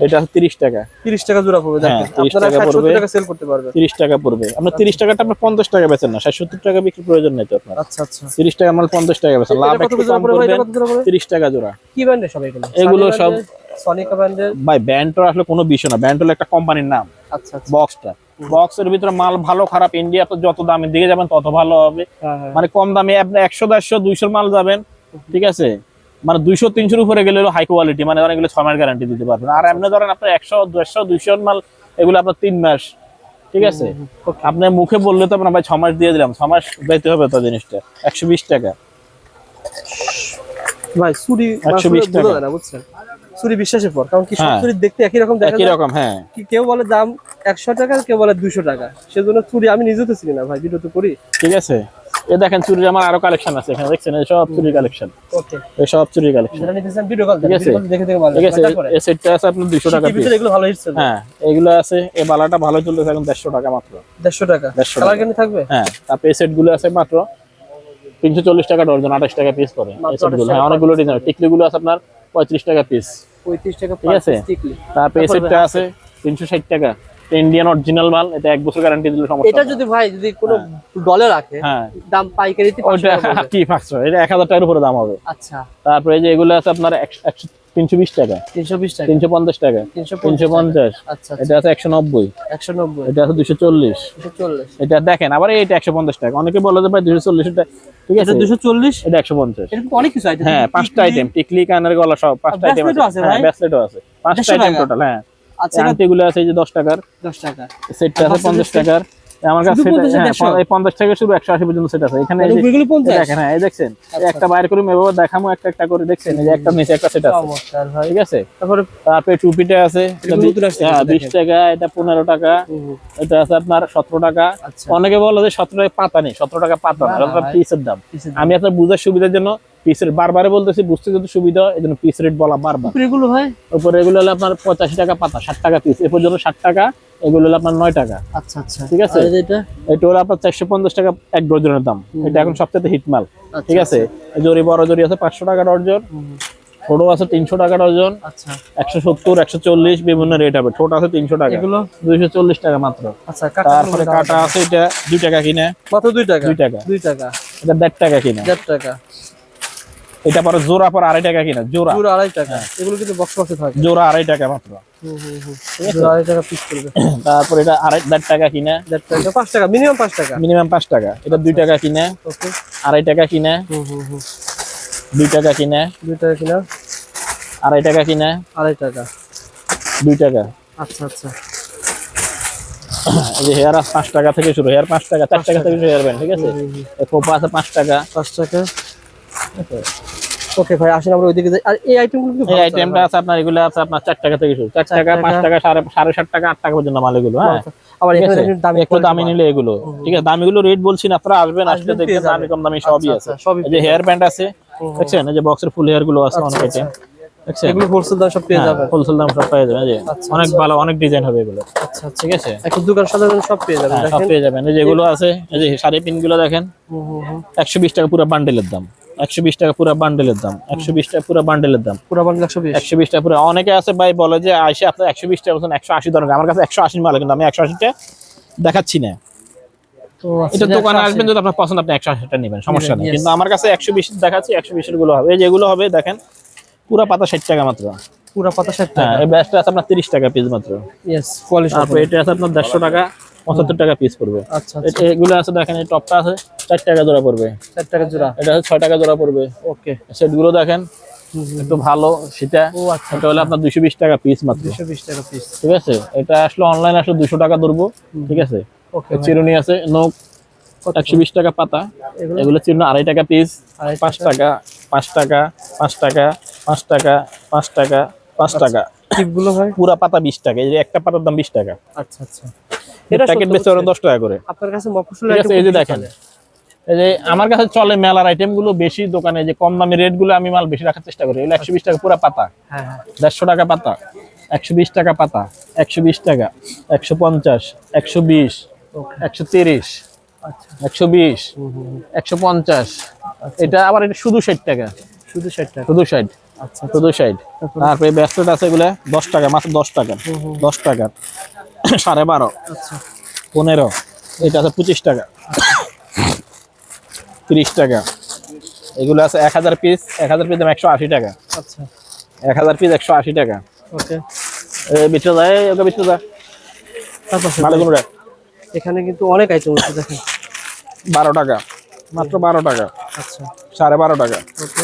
এটা হচ্ছে তিরিশ টাকা। তিরিশ টাকা জোড়া পড়বে হ্যাঁ, দেখেন। আপনারা টাকা সেল করতে পারবেন। তিরিশ টাকা পড়বে। আপনার তিরিশ টাকাটা আপনি পঞ্চাশ টাকা বেচেন না ষাট সত্তর টাকা বিক্রি প্রয়োজন নেই তো আপনার। আচ্ছা আচ্ছা। তিরিশ টাকা মাল পঞ্চাশ টাকা বেচেন। লাভ একটু কম করবেন। কত জোড়া পড়বে? তিরিশ টাকা জোড়া। কি ব্র্যান্ডের সব এগুলো? সব- সনিকা ব্র্যান্ডের ভাই ব্যান্ডটা আসলে কোনো বিষয় না। ব্যান্ড হলো একটা কোম্পানির নাম। আচ্ছা আচ্ছা। বক্সটা বক্সের ভিতরে মাল ভালো খারাপ ইন্ডিয়া তো যত দামের দিকে যাবেন তত ভালো হবে। হ্যাঁ হ্যাঁ। মানে কম দামে আপনি একশো দেড়শো দুইশোর মাল যাবেন ঠিক আছে? মানে দুইশো তিনশোর উপরে গেলে হাই কোয়ালিটি মানে ধরেন এগুলো ছয় মাস গ্যারান্টি দিতে পারবেন। আর এমনি ধরেন আপনার একশো দেড়শো দুইশোর মাল এগুলো আপনার তিন মাস ঠিক আছে? আপনার মুখে বললে তো আপনার ভাই ছ মাস দিয়ে দিলাম ছ মাস বেঁচতে হবে তো জিনিসটা একশো বিশ টাকা। ভাই 120 বোঝা টাকা। বুঝছেন? চুরি বিশ্বাসের পর কারণ কি সব হ্যাঁ। চুরি দেখতে একই রকম দেখা একই যায়। রকম হ্যাঁ। কি কেউ বলে দাম একশো টাকা কেউ বলে দুশো টাকা। সেজন্য চুরি আমি নিজে তো চিনি না ভাই ভিডিও তো করি। ঠিক আছে। এ দেখেন চুরির আমার আরও কালেকশন আছে এখানে দেখছেন? এই সব চুরি কালেকশন ওকে। এই সব চুরি কালেকশন ভিডিও কল ঠিক আছে। দেখে দেখে ঠিক আছে এই সেটটা আছে আপনার দুইশো টাকা শীতের পিস এগুলো ভালো হ্যাঁ এগুলো আছে। এই বালাটা ভালো চলতেছে এখন দেড়শো টাকা মাত্র। দেড়শো টাকা। 150 কালার টাকা। কেন থাকবে? হ্যাঁ তারপরে এই সেটগুলো আছে মাত্র তিনশো চল্লিশ টাকা ডর্জন আঠাশ টাকা পিস করে। এই মাত্রগুলো 28 হ্যাঁ অনেকগুলো ডিজাইন টিকলি গুলো আছে আপনার পঁয়ত্রিশ টাকা পিস পঁয়ত্রিশ টাকা ঠিক আছে। তারপরে আছে তিনশো ষাট টাকা। ইন্ডিয়ান অরিজিনাল মাল এটা এক বছর গ্যারান্টি দিলে সমস্যা এটা যদি ভাই যদি কোনো ডলে রাখে হ্যাঁ। দাম পাইকারিতে কি পাঁচশো এটা এক হাজার টাকার উপরে দাম হবে। আচ্ছা। তারপরে যে এগুলো আছে আপনার একশো একশো তিনশো বিশ টাকা। তিনশো বিশ টাকা। তিনশো পঞ্চাশ টাকা। তিনশো পঞ্চাশ আচ্ছা এটা আছে একশো নব্বই। একশো নব্বই। এটা আছে দুশো চল্লিশ। এটা দেখেন আবার এটা একশো পঞ্চাশ টাকা। অনেকে বলে যে ভাই দুশো চল্লিশ ঠিক আছে। দুশো চল্লিশ? এটা একশো পঞ্চাশ। অনেক কিছু আইটেম হ্যাঁ পাঁচটা আইটেম টিকলি কানের গলা সব পাঁচটা আইটেম আছে। হ্যাঁ ব্যাসলেটও আছে। পাঁচটা আইটেম টোটাল হ্যাঁ। আচ্ছা এটা আছে এই যে দশ টাকার। দশ টাকা। সেটটা আছে পঞ্চাশ টাকার। আমার কাছে শুধু সেটা- 50 হ্যাঁ, পঞ্চাশ টাকা শুরু একশো আশি পর্যন্ত সেট আছে। এখানে পঞ্চাশ? দেখেন হ্যাঁ দেখছেন আচ্ছা, একটা বাইর করে এভাবে দেখামো একটা একটা করে দেখছেন? যে একটা নিচে একটা সেট আছে। ঠিক আছে? তারপরে তারপরে টুপিটা আছে এগুলো হ্যাঁ বিশ টাকা এটা পনেরো টাকা এটা আছে আপনার সতেরো টাকা। আচ্ছা। অনেকে বলে যে সতেরো টাকা পাতা নেই সতেরো টাকা পাতা না পিসের দাম। আমি আপনার বুঝার সুবিধার জন্য পিসের বারবারে বলতেছি বুঝতে যদি সুবিধা হয় এই জন্য পিস রেট বলা বারবার। উপরেগুলো ভাই? উপরে এগুলো হলো আপনার পঁচাশি টাকা পাতা ষাট টাকা পিস এ পর্যন্ত ষাট টাকা। এগুলো হলো আপনার নয় টাকা। আচ্ছা আচ্ছা। ঠিক আছে? এটা? এটা হলো আপনার চারশো পঞ্চাশ টাকা এক ডজনের দাম। এটা এখন সবচেয়ে হিট মাল। আচ্ছা, ঠিক আছে? জরি বড় জরি আছে পাঁচশো টাকা ডজন ছোট আছে তিনশো টাকা ডজন আচ্ছা। একশো সত্তর একশো চল্লিশ বিভিন্ন রেট হবে। ছোট আছে তিনশো টাকা। এগুলো? দুইশো চল্লিশ টাকা মাত্র। আচ্ছা তারপরে কাটা আছে এটা দুই টাকা কিনে। মাত্র দুই টাকা? দুই টাকা। দুই টাকা। এটা দেড় টাকা কিনে। দেড় টাকা। এটা পরে জোড়া পর আড়াই টাকা কিনা জোড়া। পুরো আড়াই টাকা। এগুলো কিন্তু বক্স বক্সে থাকে। জোড়া আড়াই টাকা মাত্র। জোড়া আড়াই টাকা পিস করবে। তারপর এটা আড়াই দেড় টাকা কিনে। দেড় টাকা পাঁচ টাকা মিনিমাম পাঁচ টাকা। মিনিমাম পাঁচ টাকা। এটা দুই টাকা কিনে। ওকে আড়াই টাকা কিনে। দুই টাকা কিনে। দুই টাকা কিনা। আড়াই টাকা কিনে। আড়াই টাকা। দুই টাকা। আচ্ছা আচ্ছা। এই যে হেয়ার পাঁচ টাকা থেকে শুরু। হেয়ার পাঁচ টাকা চার টাকা থেকে শুরু হেয়ার ব্যান্ড ঠিক আছে পাঁচ টাকা। পাঁচ টাকা। ওকে। ভাই আসেন আমরা ওইদিকে যাই। আর এই আইটেমগুলো কিন্তু এই আইটেমটা আছে আপনার এগুলো আছে আপনার চার টাকা থেকে শুরু। চার টাকা পাঁচ টাকা। সাড়ে সাড়ে সাত টাকা আট টাকা পর্যন্ত মাল এগুলো হ্যাঁ? আবার এখানে দামি একটু দামি নিলে এগুলো। ঠিক আছে? দামিগুলো রেট বলছি না আপনারা আসবেন আসলে দেখবেন দামি কম দামি সবই আচ্ছা, আছে। আচ্ছা, এই যে হেয়ার ব্যান্ড আছে। দেখছেন? এই যে বক্সের ফুল হেয়ারগুলো আছে অনেক আচ্ছা, আইটেম এগুলো হোলসেল দাম সব পেয়ে যাবেন। হোলসেল দাম সব পেয়ে যাবেন যে। আচ্ছা, অনেক ভালো অনেক ডিজাইন হবে এগুলো। আচ্ছা আচ্ছা। ঠিক আছে? একটা দোকান সাধারণ সব পেয়ে যাবেন হ্যাঁ, সব পেয়ে যাবেন। এই যেগুলো আছে এই যে শাড়ি পিনগুলো দেখেন হুম, হুম, হুম। একশো বিশ টাকা পুরো বান্ডেলের দাম। একশো বিশ টাকা পুরো বান্ডেলের দাম। একশো বিশ টাকা পুরো বান্ডেলের দাম। পুরো বান্ডেল একশো বিশ। একশো বিশ টাকা পুরো। অনেকে আছে ভাই বলে যে আইসে আপনার একশো বিশ টাকা বলছেন একশো আশি দরকার। আমার কাছে একশো আশি মাল কিন্তু আমি একশো আশিটা দেখাচ্ছি না। তো আচ্ছা, এটা দোকানে আসবেন যদি আপনার পছন্দ আপনি একশো আশিটা নেবেন সমস্যা নেই। কিন্তু আমার কাছে একশো বিশ দেখাচ্ছি একশো বিশেরগুলো হবে। এই যেগুলো হবে দেখেন পুরো পাতা ষাট টাকা মাত্র। পুরো পাতা ষাট হ্যাঁ টাকা? এই ব্যাসটা আছে আপনার তিরিশ টাকা পিস মাত্র। ইয়েস কোয়ালিটি তারপর এটা আছে আপনার দেড়শো টাকা পঁচাত্তর টাকা পিস পড়বে। আচ্ছা আচ্ছা। এগুলো আছে দেখেন এই টপটা আছে চার টাকা জোড়া পড়বে। চার টাকা জোড়া। এটা আছে ছয় টাকা জোড়া পড়বে। ওকে সেটগুলো দেখেন একটু ভালো সেটা। ও আচ্ছা এটা হলো আপনার দুশো বিশ টাকা পিস মাত্র। দুশো বিশ টাকা পিস ঠিক আছে? এটা আসলে অনলাইন আসলে দুশো টাকা ধরবো। ঠিক আছে? ওকে চিরুনি আছে নোক একশো বিশ টাকা পাতা। এগুলো? চিরুনি আড়াই টাকা পিস আড়াই পাঁচ টাকা পাঁচ টাকা পাঁচ টাকা পাঁচ টাকা পাঁচ টাকা। পাঁচ টাকা। টিপগুলো ভাই? পুরা পাতা বিশ টাকা এই যে একটা পাতার দাম বিশ টাকা। আচ্ছা আচ্ছা। এটা প্যাকেট বেচতে পারেন দশ টাকা করে। আপনার কাছে মফসল এই যে দেখেন। এই যে আমার কাছে চলে মেলার আইটেমগুলো বেশি দোকানে যে কম দামি রেটগুলো আমি মাল বেশি রাখার চেষ্টা করি। এগুলো একশো বিশ টাকা পুরা পাতা। হ্যাঁ হ্যাঁ। দেড়শো টাকা পাতা একশো বিশ টাকা পাতা একশো বিশ টাকা একশো পঞ্চাশ একশো বিশ একশো তিরিশ আচ্ছা। একশো বিশ। একশো পঞ্চাশ। এটা আবার এটা শুধু ষাট টাকা। শুধু ষাট টাকা। শুধু ষাট। আচ্ছা শুধু ষাট। তারপরে ব্যাস্কেট আছে এগুলো দশ টাকা মাত্র দশ টাকা। দশ টাকা। সাড়ে বারো। আচ্ছা। পনেরো। এটা আছে পঁচিশ টাকা। তিরিশ টাকা। এগুলো আছে এক হাজার পিস এক হাজার পিস দাম একশো আশি টাকা। আচ্ছা। এক হাজার পিস একশো আশি টাকা। ওকে। এই বিট্টো যায় ওকে বিট্টো যায় কোনটা এখানে কিন্তু অনেক আইটেম আছে দেখেন। বারো টাকা। মাত্র বারো টাকা। আচ্ছা। সাড়ে বারো টাকা। ওকে।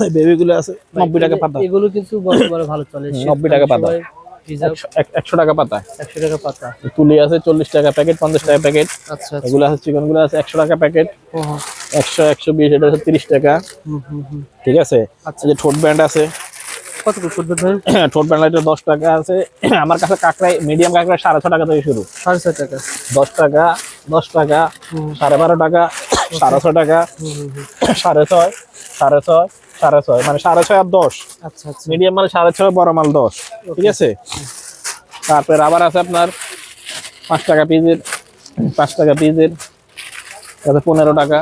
বেবিগুলো আছে নব্বই টাকা পাতা। এগুলো কিন্তু ভালো চলে 90 টাকা পাতা। একশো- এক- একশো টাকা পাতা। একশো টাকা পাতা। তুলি আছে চল্লিশ টাকা প্যাকেট পঞ্চাশ টাকা প্যাকেট। আচ্ছা আচ্ছা। এগুলো আছে চিকনগুলো আছে একশো টাকা প্যাকেট। একশো একশো বিশ এটা হচ্ছে তিরিশ টাকা। ঠিক আছে? আচ্ছা। যে ঠোঁট ব্যান্ড আছে। কত ঠোঁট ব্যান্ড এটা দশ টাকা আছে। আমার কাছে কাঁকড়াই মিডিয়াম কাঁকড়াই সাড়ে ছ টাকা থেকে শুরু। সাড়ে ছয় টাকা। দশ টাকা দশ টাকা সাড়ে বারো টাকা সাড়ে ছ টাকা। সাড়ে ছয় সাড়ে ছয়। সাড়ে ছয় মানে সাড়ে ছয় আর দশ। আচ্ছা আচ্ছা। মিডিয়াম মাল সাড়ে ছয় বড় মাল দশ। ঠিক আছে? তারপরে আবার আছে আপনার পাঁচ টাকা পিসের পাঁচ টাকা তারপরে পনেরো টাকা।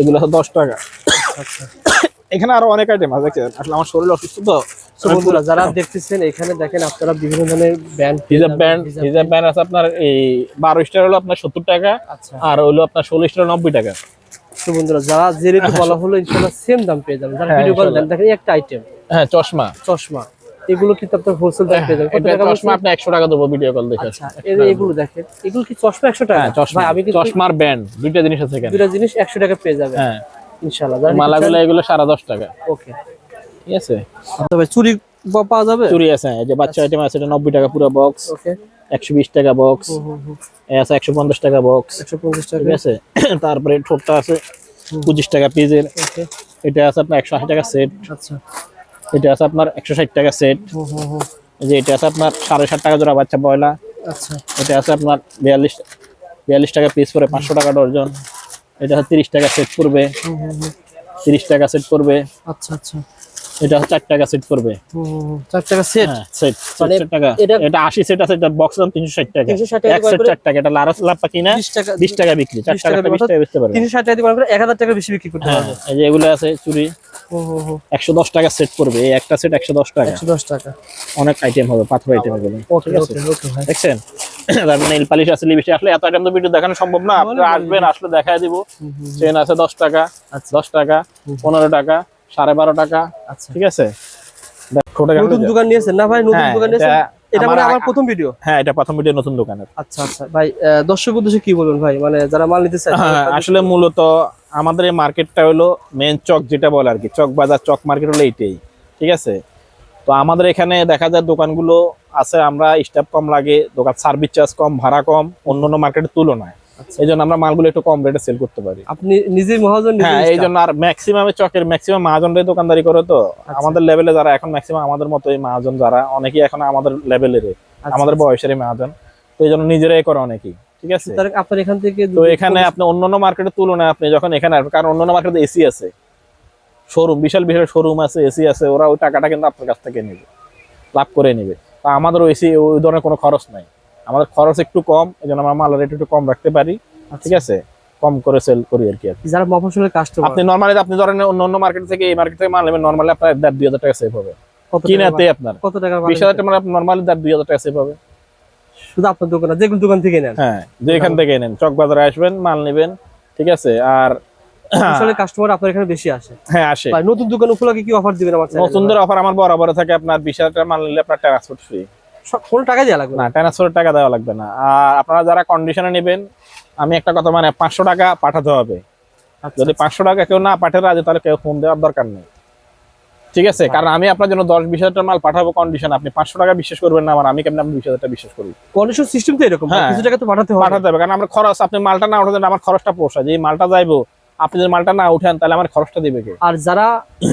এগুলো হচ্ছে দশ টাকা। আচ্ছা। এখানে আরও অনেক আইটেম আছে আসলে আমার শরীর অসুস্থ তো। বন্ধুরা যারা দেখতেছেন এখানে দেখেন আপনারা বিভিন্ন ধরনের ব্যান্ড হিজাব ব্যান্ড হিজাব ব্যান্ড আছে আপনার এই বারো স্টার হলো আপনার সত্তর টাকা আচ্ছা। আর হলো আপনার ষোলো স্টার নব্বই টাকা। দর্শক বন্ধুরা যারা যে রেটে বলা হলো ইনশাআল্লাহ সেম দাম পেয়ে যাবেন। যারা হ্যাঁ, ভিডিও কল দেন দেখেন একটা আইটেম হ্যাঁ চশমা। চশমা। এগুলো কিন্তু আপনার হোলসেল দাম পেয়ে যাবেন। কত এটা টাকা চশমা আপনি একশো টাকা দেবো ভিডিও কল দেখে। আচ্ছা এগুলো দেখেন এগুলো কি চশমা একশো টাকা? হ্যাঁ চশমা। আমি কিন্তু চশমার ব্যান্ড দুইটা জিনিস আছে এখানে। দুটা জিনিস একশো টাকা পেয়ে যাবেন। হ্যাঁ। ইনশাআল্লাহ মালাগুলো এগুলো সাড়ে দশ টাকা। ওকে। ঠিক আছে? তবে চুরি পা- পাওয়া যাবে? চুরি আছে এই যে বাচ্চা আইটেম আছে এটা নব্বই টাকা পুরো বক্স ওকে। একশো বিশ টাকা বক্স আছে একশো পঞ্চাশ টাকা বক্স একশো পঞ্চাশ টাকা। ঠিক আছে? তারপরে ঠোঁটটা আছে পঁচিশ টাকা ওকে। এটা আছে আপনার একশো আশি টাকা সেট আচ্ছা। এটা আছে আপনার একশো ষাট টাকা সেট যে এটা আছে আপনার সাড়ে ষাট টাকা জোড়া বাচ্চা বয়লা আচ্ছা। এটা আছে আপনার বিয়াল্লিশ বিয়াল্লিশ টাকা পিস পরে পাঁচশো টাকা ডর্জন এটা হচ্ছে তিরিশ টাকা সেট হুম তিরিশ টাকা সেট করবে আচ্ছা আচ্ছা। এটা হচ্ছে চার টাকা সেট করবে। হুম হুম হুম। চার টাকা সেট সেট মানে চার টাকা। এটা- এটা আশি সেট আছে এটা বক্স দাম তিনশো ষাট টাকা। 360 টাকা এক সেট করে- টাকা এটা লাপ্পা কিনা বিশ টাকা বিশ টাকা বিক্রি চার 20 টাকা টাকা বিশ টাকা বেচতে পারবে। তিনশো ষাট টাকা দিয়ে করে এক হাজার টাকা বেশি বিক্রি করতে হ্যাঁ পারবে। এই যে এগুলো আছে চুরি হুম হুম হুম একশো দশ টাকা সেট করবে এই একটা সেট একশো দশ টাকা। একশো দশ টাকা। অনেক আইটেম হবে পাথর আইটেম এগুলো। ওকে ওকে ওকে ভাই। দেখছেন? তারপর নেল পালিশ আছে লিপস্টিক আসলে এত আইটেম তো ভিডিও দেখানো সম্ভব না আপনারা আসবেন আসলে দেখায় দিব। চেন আছে দশ টাকা আচ্ছা। দশ টাকা পনেরো টাকা সাড়ে বারো টাকা আচ্ছা। ঠিক আছে? দেখ, ঠোঁটে কেমন নতুন দোকান নিয়েছেন না ভাই? নতুন হ্যাঁ, দোকান নিয়েছেন? এটা এটা মানে আমার প্রথম ভিডিও হ্যাঁ এটা প্রথম ভিডিও নতুন দোকানের। আচ্ছা আচ্ছা। ভাই দর্শক উদ্দেশ্যে কি বলবেন ভাই? মানে যারা মাল নিতে চায় হ্যাঁ, আসলে মূলত আমাদের এই মার্কেটটা হলো মেন চক যেটা বলে আর কি। চক বাজার চক মার্কেট হলো এইটাই ঠিক আছে? তো আমাদের এখানে দেখা যায় দোকানগুলো আছে আমরা স্টাফ কম লাগে দোকান সার্ভিস চার্জ কম ভাড়া কম অন্যান্য মার্কেটের তুলনায়। এই জন্য আমরা মালগুলো একটু কম রেটে সেল করতে পারি। আপনি নিজেই মহাজন হ্যাঁ এই জন্য আর ম্যাক্সিমাম চকের ম্যাক্সিমাম মহাজনরাই দোকানদারি করে তো। আমাদের লেভেলে যারা এখন ম্যাক্সিমাম আমাদের মতো এই মহাজন যারা অনেকেই এখন আমাদের লেভেলের আচ্ছা, আমাদের বয়সের মহাজন। তো এই জন্য নিজেরাই করে অনেকেই ঠিক আছে? আপনার এখান থেকে তো এখানে আপনি অন্যান্য মার্কেটের তুলনায় আপনি যখন এখানে কারণ অন্যান্য মার্কেটে এসি আছে। শোরুম বিশাল বিশাল শোরুম আছে এসি আছে ওরা ওই টাকাটা কিন্তু আপনার কাছ থেকে নেবে লাভ করে নেবে। তা আমাদের এসি ওই ধরনের কোনো খরচ নাই। আমাদের খরচ একটু কম এই জন্য আমরা মালের রেট একটু কম রাখতে পারি। ঠিক আছে? কম করে সেল করি আর কি আর যারা মফসলের কাস্টমার আপনি নর্মালি আপনি ধরেন অন্য অন্য মার্কেট থেকে এই মার্কেট থেকে মাল নেবেন নর্মালি আপনার দেড় দুই হাজার টাকা সেভ হবে। কিনাতে আপনার। কত টাকা বিশ হাজার টাকা নর্মালি দেড় দুই হাজার টাকা সেভ হবে। শুধু আপনার দোকান না, যেগুলো দোকান থেকে নেন। হ্যাঁ যে এখান থেকে নেন। চক বাজারে আসবেন মাল নেবেন ঠিক আছে? আর আসলে কাস্টমার আপনার এখানে বেশি আসে। হ্যাঁ আসে। ভাই নতুন দোকান উপলক্ষে কি অফার দিবেন আমার নতুনদের অফার আমার বরাবর থাকে আপনার বিশ হাজার টাকা মাল নিলে আপনার ট্রান্সপোর্ট ফ্রি কোনো টাকা দেওয়া লাগবে। না ট্রান্সপোর্টের টাকা দেওয়া লাগবে না। আর আপনারা যারা কন্ডিশনে নেবেন আমি একটা কথা মানে পাঁচশো টাকা পাঠাতে হবে। আচ্ছা, যদি পাঁচশো টাকা কেউ না পাঠাতে রাজি তাহলে কেউ ফোন দেওয়ার দরকার নেই। ঠিক আছে? কারণ আমি আপনার জন্য দশ বিশ হাজার মাল পাঠাবো কন্ডিশন আপনি পাঁচশো টাকা বিশ্বাস করবেন না আমার আমি কেমন আপনি বিশ হাজার টাকা বিশ্বাস কন্ডিশন সিস্টেম তো এরকম হ্যাঁ। কিছু টাকা তো পাঠাতে হবে। পাঠাতে হবে কারণ আমার খরচ আপনি মালটা না উঠাতে আমার খরচটা পোষায় যে মালটা যাইবো আপনি যদি মালটা না উঠান তাহলে আমার খরচটা দিবে কে? আর যারা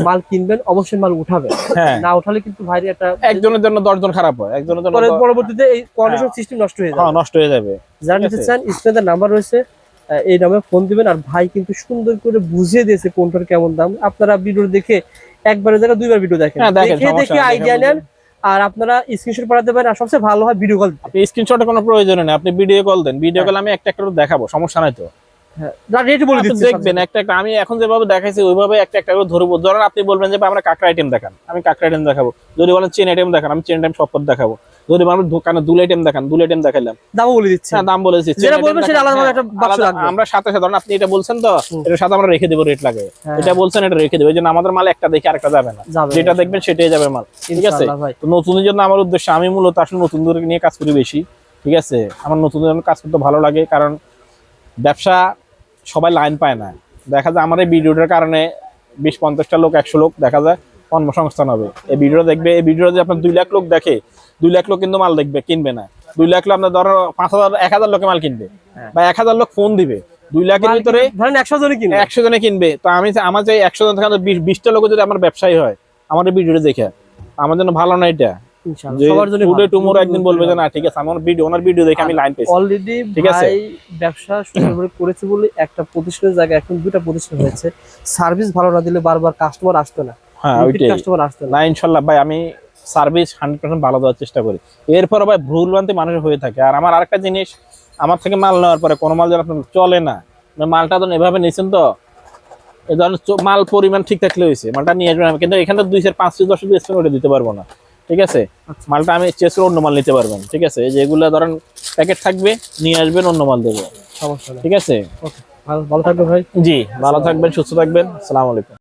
মাল কিনবেন অবশ্যই মাল উঠাবেন। হ্যাঁ। না উঠালে কিন্তু ভাইরে একটা একজনের জন্য দশজন খারাপ হয় একজনের জন্য পরে পরবর্তীতে এই কন্ডিশন সিস্টেম নষ্ট হয়ে যাবে। হ্যাঁ, নষ্ট হয়ে যাবে। যারা নিতে চান স্ক্রিনে নাম্বার রয়েছে এই নামে ফোন দিবেন আর ভাই কিন্তু সুন্দর করে বুঝিয়ে দিয়েছে কোনটার কেমন দাম। আপনারা ভিডিও দেখে একবারের জায়গায় দুইবার ভিডিও দেখেন। হ্যাঁ, দেখে দেখে আইডিয়া নেন আর আপনারা স্ক্রিনশট পাঠাতে পারেন আর সবচেয়ে ভালো হয় ভিডিও কল আপনি স্ক্রিনশটের কোনো প্রয়োজন নেই আপনি ভিডিও কল দেন। ভিডিও কল আমি একটা একটা করে দেখাবো সমস্যা নাই তো। রেট বলে দিচ্ছি দেখবেন একটা একটা আমি এখন যেভাবে দেখাইছি ওইভাবে একটা একটা করে ধরবো। ধরেন আপনি বলবেন যে আমরা কাঁকড়া আইটেম দেখান। আমি কাঁকড়া আইটেম দেখাবো। যদি বলেন চেন আইটেম দেখান আমি চেন আইটেম দেখাবো। যদি বলেন দোকানে দুল আইটেম দেখান দুল আইটেম দেখাইলাম। দামও বলে দিচ্ছি। হ্যাঁ দাম বলেছি chain যেটা বলবেন সেটা হ্যাঁ, একটা বাক্স আলাদা- রাখব। আমরা সাথে সাথে ধরেন আপনি এটা বলছেন তো। এটার সাথে আমরা রেখে দেবো রেট লাগে। হ্যাঁ। এটা বলছেন এটা রেখে দেবো। এই জন্য আমাদের মাল একটা দেখে আরেকটা যাবে না। যেটা দেখবেন সেটাই যাবে মাল। ঠিক আছে? তো নতুনের জন্য আমার উদ্দেশ্য আমি মূলত আসলে নতুনদের নিয়ে কাজ করি বেশি। ঠিক আছে? আমার নতুনদের জন্য কাজ করতে ভালো লাগে কারণ ব্যবসা সবাই লাইন পায় না। দেখা যায় আমার এই ভিডিওটার কারণে বিশ পঞ্চাশটা লোক একশো লোক দেখা যায় কর্মসংস্থান হবে। এই ভিডিও দেখবে এই ভিডিও যদি আপনার দুই লাখ লোক দেখে দুই লাখ লোক কিন্তু মাল দেখবে কিনবে না। দুই লাখ লোক আপনার ধরো পাঁচ হাজার এক হাজার লোকে মাল কিনবে হ্যাঁ। বা এক হাজার লোক ফোন দিবে। দুই লাখের ভিতরে ধরেন একশো জনই কিনে একশো জনে কিনবে। তো আমি আমার যে একশো জন থেকে বিশ বিশটা লোক যদি আমার ব্যবসায়ী হয় আমার এই ভিডিওটা দেখে আমার জন্য ভালো না এটা। সবার জন্য টুডে টুমোরো একদিন বলবে যে না ঠিক আছে আমার ভিডিও ওনার ভিডিও দেখে আমি লাইন পেয়েছি। অলরেডি ঠিক আছে? ভাই ব্যবসা সুন্দরভাবে করেছে বলে একটা প্রতিষ্ঠানের জায়গায় এখন দুটা প্রতিষ্ঠান হয়েছে। সার্ভিস ভালো না দিলে বারবার কাস্টমার আসতো না। হ্যাঁ ওইটাই। কাস্টমার আসতো না। না ভাই আমি সার্ভিস হান্ড্রেড পার্সেন্ট ভালো দেওয়ার চেষ্টা করি। এরপর ভাই ভুল ভ্রান্তি মানুষের হয়ে থাকে। আর আমার আরেকটা জিনিস আমার থেকে মাল নেওয়ার পরে কোনো মাল যেন আপনার চলে না মালটা তো এভাবে নিয়েছেন তো এই ধরনের মাল পরিমাণ ঠিক থাকলে হয়েছে। মালটা নিয়ে আসবেন আমি কিন্তু এখানে দুই চার পাঁচ দশ দুই স্পেন ওটা দিতে পারব না। ঠিক আছে? আচ্ছা। মালটা আমি চেস করে অন্য মাল নিতে পারবেন ঠিক আছে? এই যেগুলো ধরেন প্যাকেট থাকবে নিয়ে আসবেন অন্য মাল দেবো। ঠিক আছে? ভালো থাকবেন থাকবে ভাই। জি ভালো থাকবেন সুস্থ থাকবেন। আসসালামু আলাইকুম।